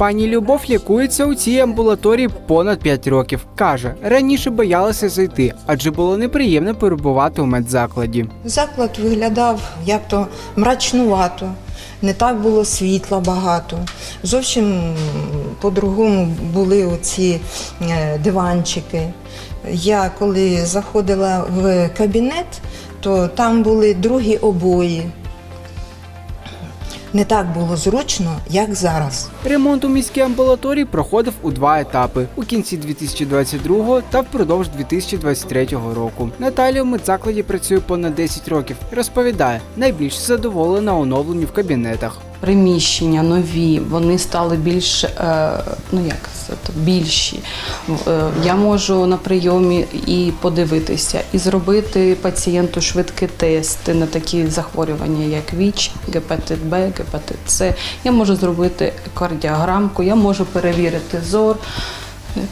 Пані Любов лікується у цій амбулаторії понад 5 років. Каже, раніше боялася зайти, адже було неприємно перебувати у медзакладі. Заклад виглядав як то мрачнувато, не так було світла багато. Зовсім по-другому були оці е, диванчики. Я коли заходила в кабінет, то там були другі обої. Не так було зручно, як зараз. Ремонт у міській амбулаторії проходив у два етапи у кінці 2022 та впродовж 2023 року. Наталія у медзакладі працює понад 10 років. Розповідає, найбільш задоволена оновленню в кабінетах. Приміщення нові, вони стали більш, е, ну як це, більші. Е, Я можу на прийомі і подивитися, і зробити пацієнту швидкі тести на такі захворювання, як ВІЧ, гепатит Б, гепатит С. Я можу зробити кардіограмку, я можу перевірити зор.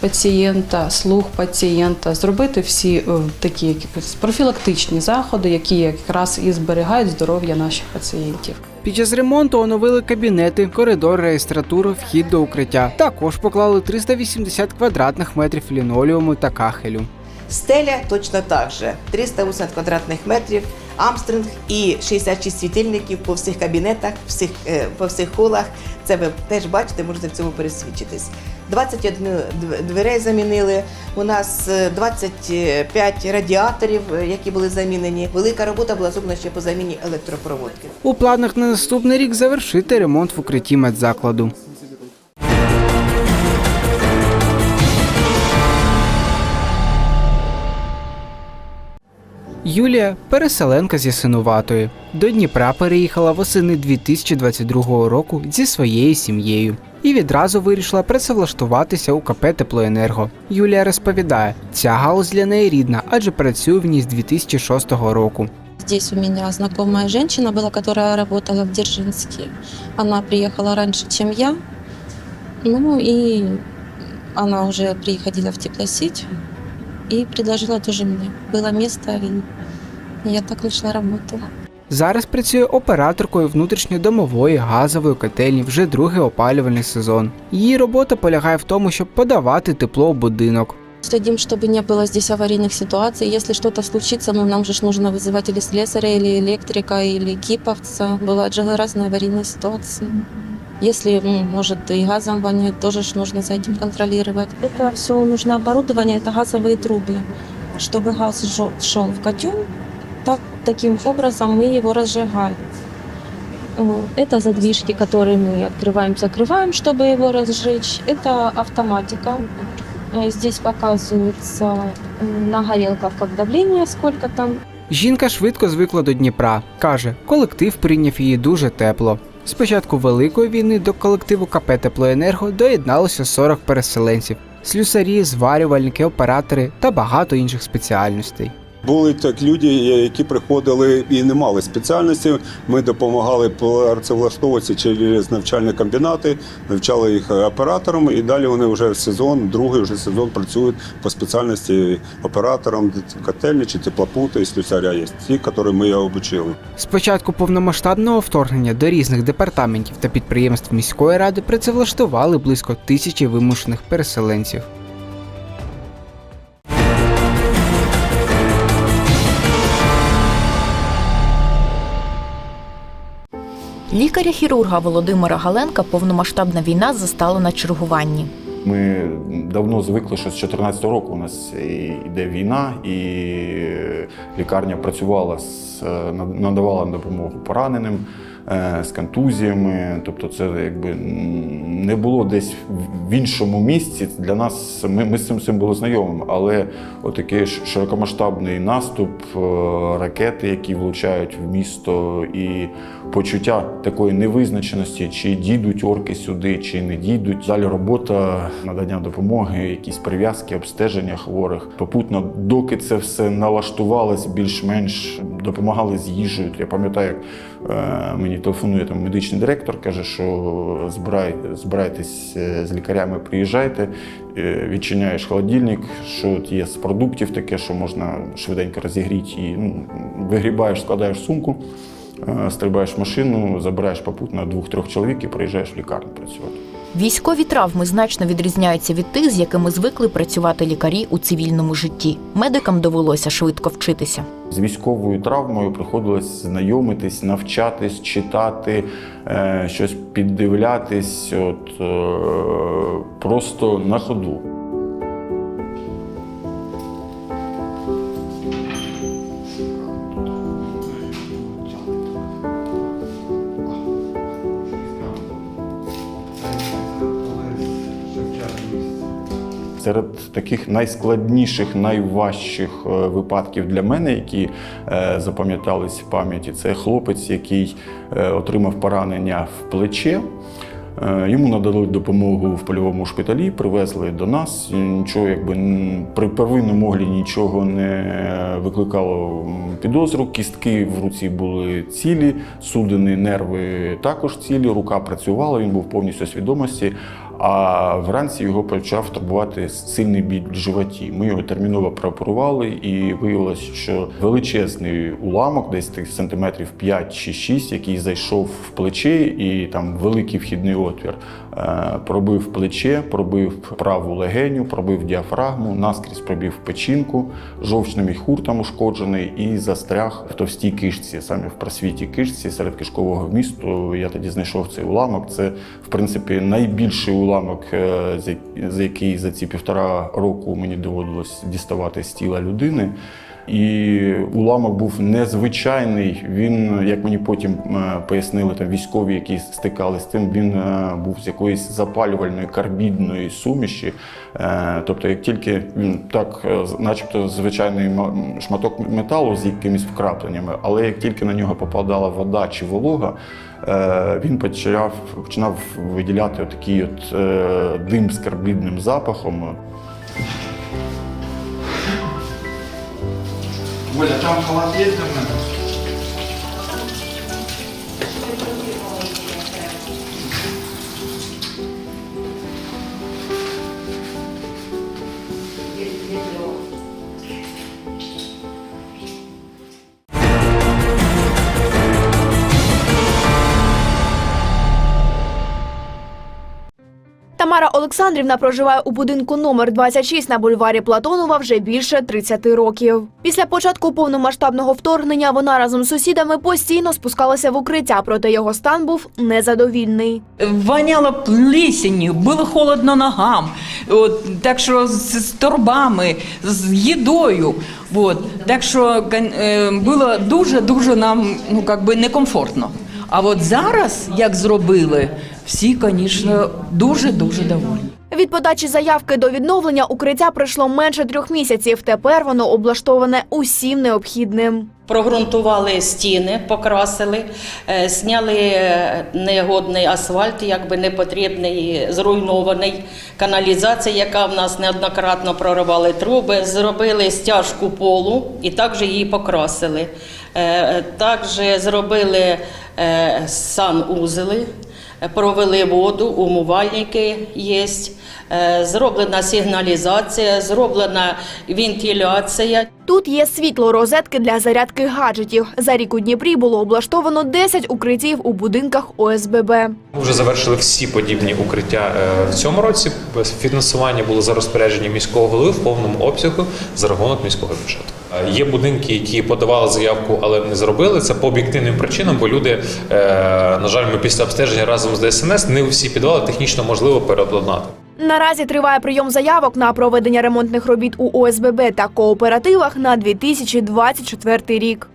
Пацієнта, слух пацієнта, зробити всі е, такі якісь профілактичні заходи, які якраз і зберігають здоров'я наших пацієнтів. Під час ремонту оновили кабінети, коридор, реєстратуру, вхід до укриття. Також поклали 380 квадратних метрів лінолеуму та кахелю. Стеля точно так же. 380 квадратних метрів, амстринг і 66 світильників по всіх кабінетах, всіх, е, по всіх холах. Це ви теж бачите, можете в цьому пересвідчитись. 21 дв- дверей замінили. У нас е, 25 радіаторів, е, які були замінені. Велика робота була зроблена ще по заміні електропроводки. У планах на наступний рік завершити ремонт в укритті медзакладу. Юлія переселенка з Ясинуватої. До Дніпра переїхала восени 2022 року зі своєю сім'єю і відразу вирішила працевлаштуватися у КП Теплоенерго. Юлія розповідає, ця галузь для неї рідна, адже працює в ній з 2006 року. Здесь у меня знакомая женщина была, которая работала в Дзержинске. Она приехала раньше, чем я. Ну и она уже приходила в теплосеть и предложила тоже мне. Было место, и я так нашла работу. Зараз працює операторкою внутрішньодомової газової котельні вже другий опалювальний сезон. Її робота полягає в тому, щоб подавати тепло у будинок. Следим, чтобы не было здесь аварийных ситуаций. Если что-то случится, ну, нам же ж нужно вызывать или слесаря, или электрика, или киповца. Бывают же разные аварийные ситуации. Если, ну, может, и газом воняет, тоже ж нужно за этим контролировать. Это все нужно оборудование, это газовые трубы. Чтобы газ жо- шел в котел, так, таким образом мы его разжигаем. Ну, Это задвижки, которые мы открываем, закрываем, чтобы его разжечь. Это автоматика. Э, Здесь показывается м, на горелках как давление, сколько там. Жінка швидко звикла до Дніпра. Каже, колектив прийняв її дуже тепло. З початку Великої війни до колективу КП Теплоенерго доєдналося 40 переселенців: слюсарі, зварювальники, оператори та багато інших спеціальностей. Були так люди, які приходили і не мали спеціальності. Ми допомагали працевлаштовуватися через навчальні комбінати, навчали їх операторам, і далі вони вже сезон, другий вже сезон працюють по спеціальності оператором котельні чи теплопути, і слюсаря є. Ті, які ми обучили. З початку повномасштабного вторгнення до різних департаментів та підприємств міської ради працевлаштували близько тисячі вимушених переселенців. Лікаря-хірурга Володимира Галенка повномасштабна війна застала на чергуванні. Ми давно звикли, що з 2014 року у нас йде війна, і лікарня працювала з надавала допомогу пораненим е, з контузіями. Тобто, це якби не було десь в іншому місці. Для нас ми, ми з цим всім були знайомими, але отакий широкомасштабний наступ, е, ракети, які влучають в місто, і почуття такої невизначеності, чи дійдуть орки сюди, чи не дійдуть. Далі робота, надання допомоги, якісь прив'язки, обстеження хворих. Попутно, доки це все налаштувалось більш-менш, допомагали з їжею. Я пам'ятаю, як е, мені телефонує там медичний директор, каже, що збирай, збирайтесь е, з лікарями, приїжджайте, Е, відчиняєш холодильник, що от є з продуктів таке, що можна швиденько розігріти і ну, вигрібаєш, складаєш сумку. Е, Стрибаєш машину, забираєш попутно двох-трьох чоловік і приїжджаєш в лікарню працювати. Військові травми значно відрізняються від тих, з якими звикли працювати лікарі у цивільному житті. Медикам довелося швидко вчитися. З військовою травмою приходилось знайомитись, навчатись, читати, е, щось піддивлятись, от, е, просто на ходу. Серед таких найскладніших, найважчих е, випадків для мене, які е, запам'ятались в пам'яті, це хлопець, який е, отримав поранення в плече. Йому надали допомогу в польовому шпиталі, привезли до нас. Нічого, якби при первинному огляді нічого не викликало підозру. Кістки в руці були цілі, судини, нерви також цілі, рука працювала, він був повністю свідомості. А вранці його почав турбувати сильний біль в животі. Ми його терміново прооперували, і виявилось, що величезний уламок, десь тих сантиметрів 5 чи 6, який зайшов в плече, і там великий вхідний отвір, пробив плече, пробив праву легеню, пробив діафрагму, наскрізь пробив печінку, жовчний міхур там ушкоджений і застряг в товстій кишці, саме в просвіті кишці серед кишкового вмісту. Я тоді знайшов цей уламок. Це, в принципі, найбільший уламок, е, за який за ці півтора року мені доводилось діставати з тіла людини. І уламок був незвичайний. Він, як мені потім е, пояснили там військові, які стикалися з тим, він е, був з якоїсь запалювальної карбідної суміші. Е, Тобто, як тільки він так, начебто, звичайний шматок металу з якимись вкрапленнями, але як тільки на нього попадала вода чи волога, він почав починав виділяти такий от дим з карбідним запахом. Оля, там халат є? Тамара Олександрівна проживає у будинку номер 26 на бульварі Платонова вже більше 30 років. Після початку повномасштабного вторгнення вона разом з сусідами постійно спускалася в укриття, проте його стан був незадовільний. Воняло плесенью, було холодно ногам, от, так що з, з торбами, з їдою. От, так що е, було дуже-дуже нам ну, как би некомфортно. А от зараз, як зробили, всі, звісно, дуже-дуже довольні. Від подачі заявки до відновлення укриття пройшло менше трьох місяців. Тепер воно облаштоване усім необхідним. Прогрунтували стіни, покрасили, е, зняли е, негодний асфальт, якби непотрібний, зруйнований. Каналізація, яка в нас неоднократно проривали труби, зробили стяжку полу і також її покрасили. Е, Також зробили е, санузели, провели воду, умивальники є. Е, Зроблена сигналізація, зроблена вентиляція. Тут є світло розетки для зарядки гаджетів. За рік у Дніпрі було облаштовано 10 укриттів у будинках ОСББ. Ми вже завершили всі подібні укриття в цьому році. Фінансування було за розпорядженням міського голови в повному обсягу за рахунок міського бюджету. Е, Є будинки, які подавали заявку, але не зробили це по об'єктивним причинам, бо люди, е, на жаль, ми після обстеження разом з ДСНС не всі підвали технічно можливо переобладнати. Наразі триває прийом заявок на проведення ремонтних робіт у ОСББ та кооперативах на 2024 рік.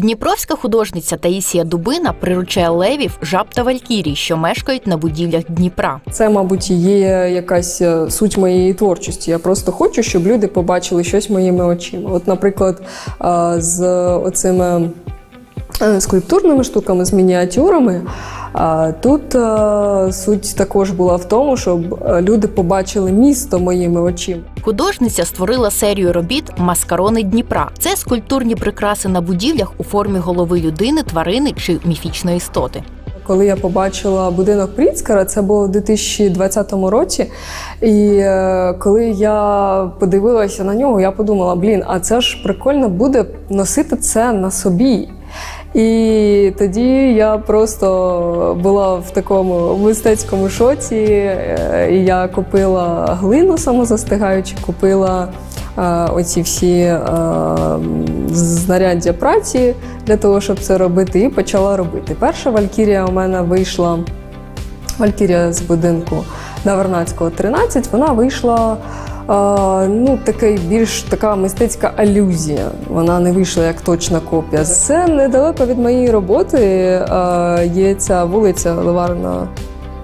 Дніпровська художниця Таїсія Дубина приручає левів, жаб та валькірій, що мешкають на будівлях Дніпра. Це, мабуть, є якась е, суть моєї творчості. Я просто хочу, щоб люди побачили щось моїми очима. От, наприклад, е, з оцими е, скульптурними штуками, з мініатюрами. А Тут е, суть також була в тому, щоб е, люди побачили місто моїми очима. Художниця створила серію робіт Маскарони Дніпра. Це скульптурні прикраси на будівлях у формі голови людини, тварини чи міфічної істоти. коли я побачила будинок Пріцкера, це було в 2020 році. І е, коли я подивилася на нього, я подумала: блін, а це ж прикольно буде носити це на собі. І тоді я просто була в такому мистецькому шоці. е, я купила глину самозастигаючу, купила е, оці всі е, знаряддя праці для того, щоб це робити, і почала робити. Перша Валькірія у мене вийшла. Валькірія з будинку Навернацького 13, вона вийшла ну, такий, більш така мистецька алюзія. Вона не вийшла як точна копія. Це недалеко від моєї роботи. Є ця вулиця Ливарна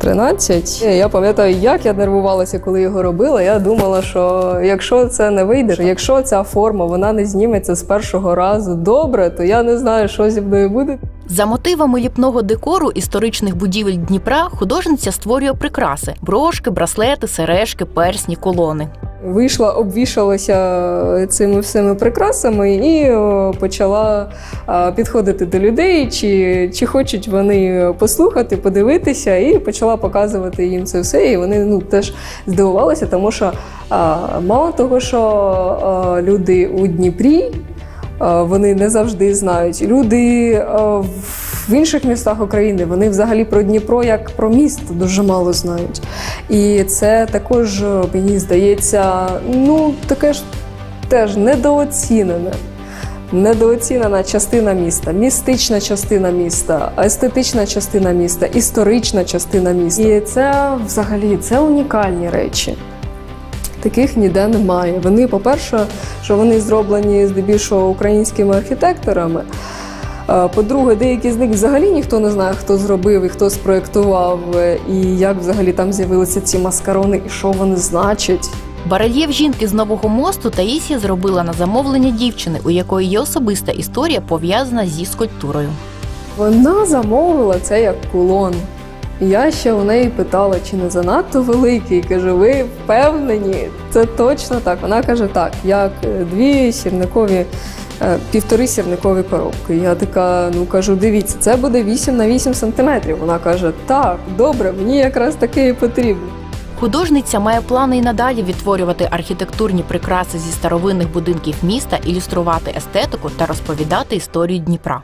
13. Я пам'ятаю, як я нервувалася, коли його робила. Я думала, що якщо це не вийде, якщо ця форма вона не зніметься з першого разу добре, то я не знаю, що зі мною буде. За мотивами ліпного декору історичних будівель Дніпра художниця створює прикраси: брошки, браслети, сережки, персні, колони. Вийшла, обвішалася цими всіми прикрасами і почала підходити до людей, чи, чи хочуть вони послухати, подивитися, і почала показувати їм це все. І вони ну, теж здивувалися, тому що мало того, що люди у Дніпрі. Вони не завжди знають. Люди а, в інших містах України вони взагалі про Дніпро як про місто дуже мало знають. І це також, е, мені здається, ну таке ж теж недооцінене. Недооцінена частина міста, містична частина міста, естетична частина міста, історична частина міста. І це взагалі це унікальні речі. Таких ніде немає. Вони, по-перше, що вони зроблені здебільшого українськими архітекторами. Е, По-друге, деякі з них взагалі ніхто не знає, хто зробив і хто спроєктував, е, і як взагалі там з'явилися ці маскарони, і що вони значать. Барельєф жінки з нового мосту Таїсія зробила на замовлення дівчини, у якої є особиста історія пов'язана зі скульптурою. Вона замовила це як кулон. Я ще у неї питала, чи не занадто великий. Кажу, ви впевнені? Це точно так. Вона каже, так, як е, дві сірникові, півтори сірникові коробки. Я така, ну кажу, дивіться, це буде 8 на 8 сантиметрів. Вона каже, так, добре, мені якраз таке і потрібно. Художниця має плани і надалі відтворювати архітектурні прикраси зі старовинних будинків міста, ілюструвати естетику та розповідати історію Дніпра.